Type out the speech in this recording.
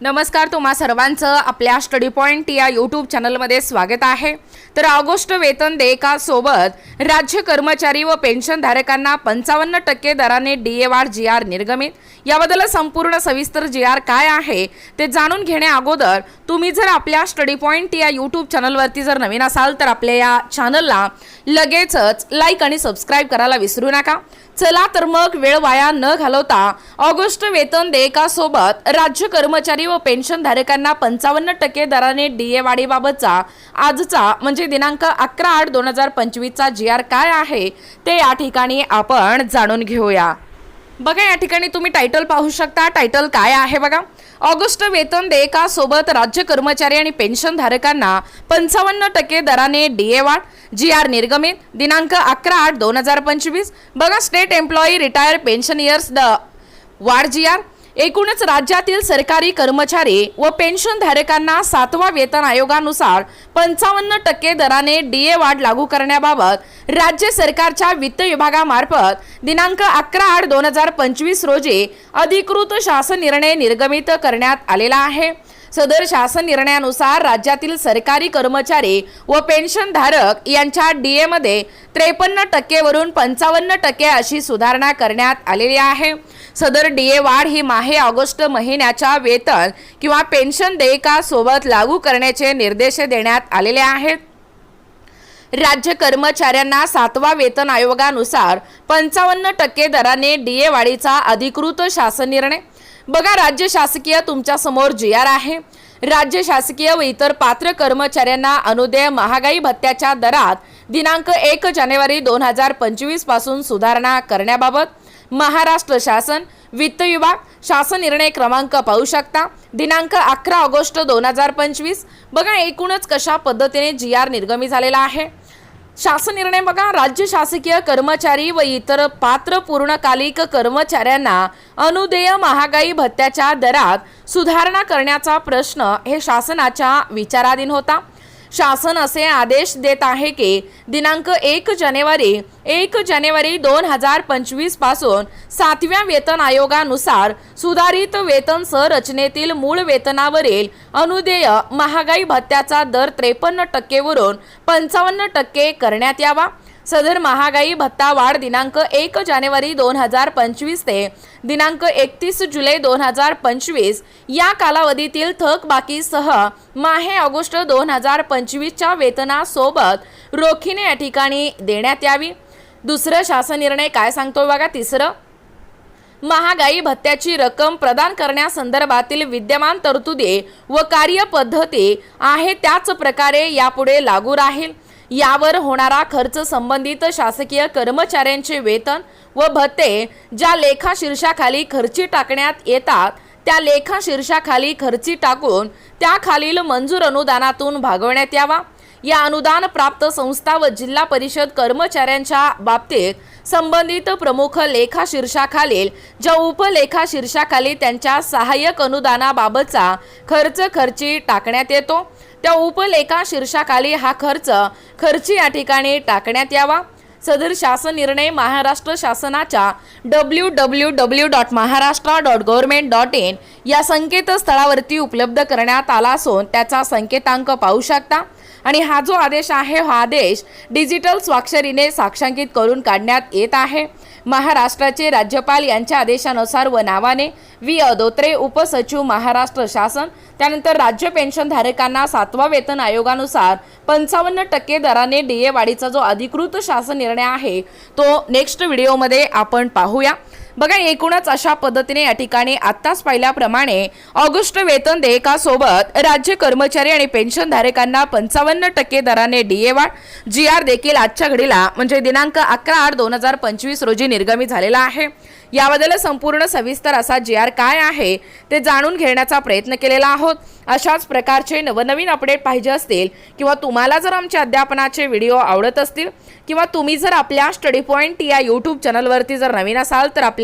नमस्कार तुम्हा सर्वांचं आपल्या स्टडी पॉईंट या यूट्यूब चॅनलमध्ये स्वागत आहे. तर ऑगस्ट वेतन देयकासोबत राज्य कर्मचारी व पेन्शनधारकांना पंचावन्न टक्के दराने डी ए वाढ जी आर निर्गमित. याबद्दल संपूर्ण सविस्तर जी आर काय आहे ते जाणून घेण्या अगोदर तुम्ही जर आपल्या स्टडी पॉईंट या यूट्यूब चॅनलवरती जर नवीन असाल तर आपल्या या चॅनलला लगेचच लाईक आणि सबस्क्राईब करायला विसरू नका. चला तर मग वेळ वाया न घालवता ऑगस्ट वेतन देयकासोबत राज्य कर्मचारी व पेन्शनधारकांना पंचावन्न टक्के दराने डी ए वाढीबाबतचा आजचा म्हणजे दिनांक अकरा आठ दोन हजार पंचवीसचा जी आर काय आहे ते या ठिकाणी आपण जाणून घेऊया. बघा या ठिकाणी तुम्ही टायटल पाहू शकता. टायटल काय आहे बघा? ऑगस्ट वेतन देयकासोबत राज्य कर्मचारी आणि पेन्शनधारकांना पंचावन्न टक्के दराने डी ए वाढ जी आर निर्गमित दिनांक अकरा आठ दोन हजार पंचवीस. बघा स्टेट एम्प्लॉई रिटायर पेन्शनियर्स द वाढ जी आर एकूणच राज्यातील सरकारी कर्मचारी व पेन्शनधारकांना सातवा वेतन आयोगानुसार पंचावन्न टक्के दराने डी ए वाढ लागू करण्याबाबत राज्य सरकारच्या वित्त विभागामार्फत दिनांक अकरा आठ दोन हजार पंचवीस रोजी अधिकृत शासन निर्णय निर्गमित करण्यात आलेला आहे. सदर शासन निर्णयानुसार राज्यातील सरकारी कर्मचारी व पेन्शनधारक यांच्या डीए मध्ये त्रेपन्न टक्केवरून पंचावन्न टक्के अशी सुधारणा करण्यात आलेली आहे. सदर डीए वाढ ही माहे ऑगस्ट महिन्याच्या वेतन किंवा पेन्शन देयकासोबत लागू करण्याचे निर्देश देण्यात आलेले आहेत. राज्य कर्मचाऱ्यांना सातवा वेतन आयोगानुसार पंचावन्न टक्के दराने डीए वाढीचा अधिकृत शासन निर्णय. बघा राज्य शासकीय तुमच्यासमोर जी आर आहे. राज्य शासकीय व इतर पात्र कर्मचाऱ्यांना अनुदेय महागाई भत्त्याच्या दरात दिनांक एक जानेवारी दोन हजार पंचवीसपासून सुधारणा करण्याबाबत महाराष्ट्र शासन. वित्त विभाग शासन निर्णय क्रमांक पाहू शकता. दिनांक अकरा ऑगस्ट दोन हजार पंचवीस. बघा एकूणच कशा पद्धतीने जी आर निर्गमी झालेला आहे. शासन निर्णय बघा राज्य शासकीय कर्मचारी व इतर पात्र पूर्णकालिक कर्मचाऱ्यांना अनुदेय महागाई भत्त्याच्या दरात सुधारणा करण्याचा प्रश्न हे शासनाच्या विचाराधीन होता. शासन असे आदेश देत आहे की दिनांक एक जानेवारी एक जानेवारी दोन हजार पंचवीसपासून सातव्या वेतन आयोगानुसार सुधारित वेतन संरचनेतील मूळ वेतनावरील अनुदेय महागाई भत्त्याचा दर त्रेपन्न टक्केवरून पंचावन्न टक्के करण्यात यावा. सदर महागाई भत्ता वाढ दिनांक एक जानेवारी दोन हजार पंचवीस ते दिनांक एकतीस जुलै दोन हजार पंचवीस. या कालावधीतील थकबाकीसह माहे ऑगस्ट दोन हजार पंचवीसच्या वेतनासोबत रोखीने या ठिकाणी देण्यात यावी. दुसरं शासन निर्णय काय सांगतो बघा तिसरं. महागाई भत्त्याची रक्कम प्रदान करण्यासंदर्भातील विद्यमान तरतुदी व कार्यपद्धती आहे त्याच प्रकारे यापुढे लागू राहील. यावर होणारा खर्च संबंधित शासकीय कर्मचाऱ्यांचे वेतन व भत्ते ज्या लेखा शीर्षाखाली खर्ची टाकण्यात येतात त्या लेखा शीर्षाखाली खर्ची टाकून त्याखालील मंजूर अनुदानातून भागवण्यात यावा. या अनुदान प्राप्त संस्था व जिल्हा परिषद कर्मचाऱ्यांच्या बाबतीत संबंधित प्रमुख लेखा शीर्षाखालील ज्या उपलेखा शीर्षाखाली त्यांच्या सहाय्यक अनुदानाबाबतचा खर्च खर्ची टाकण्यात येतो. त्या उपलेखा शीर्षाखाली हा खर्च खर्ची या ठिकाणी टाकण्यात यावा. सदर शासन निर्णय महाराष्ट्र शासनाच्या W W W dot Maharashtra dot government dot in या संकेतस्थळावरती उपलब्ध करण्यात आला असून त्याचा संकेतांक पाहू शकता. आणि हा जो आदेश आहे हा आदेश डिजिटल स्वाक्षरीने साक्षांकित करून काढण्यात येत आहे. महाराष्ट्राचे राज्यपाल यांच्या आदेशानुसार व नावाने वी अदोत्रे उपसचिव महाराष्ट्र शासन त्यानंतर राज्य पेन्शनधारकांना सातवा वेतन आयोगानुसार पंचावन्न टक्के दराने डी. ए. वाढीचा जो अधिकृत शासन निर्णय आहे तो नेक्स्ट व्हिडिओमध्ये आपण पाहूया. बघा एकूणच अशा पद्धतीने या ठिकाणी आत्ताच पाहिल्याप्रमाणे ऑगस्ट वेतन देयकासोबत राज्य कर्मचारी आणि पेन्शनधारकांना पंचावन्न टक्के दराने डीए वाढ. जी आर देखील आजच्या घडीला म्हणजे दिनांक अकरा आठ दोन हजार पंचवीस रोजी निर्गमित झालेला आहे. याबद्दल संपूर्ण सविस्तर असा जी आर काय आहे ते जाणून घेण्याचा प्रयत्न केलेला आहोत. अशाच प्रकारचे नवनवीन अपडेट पाहिजे असतील किंवा तुम्हाला जर आमच्या अध्यापनाचे व्हिडिओ आवडत असतील किंवा तुम्ही जर आपल्या स्टडी पॉईंट या यूट्यूब चॅनलवरती जर नवीन असाल तर आपल्या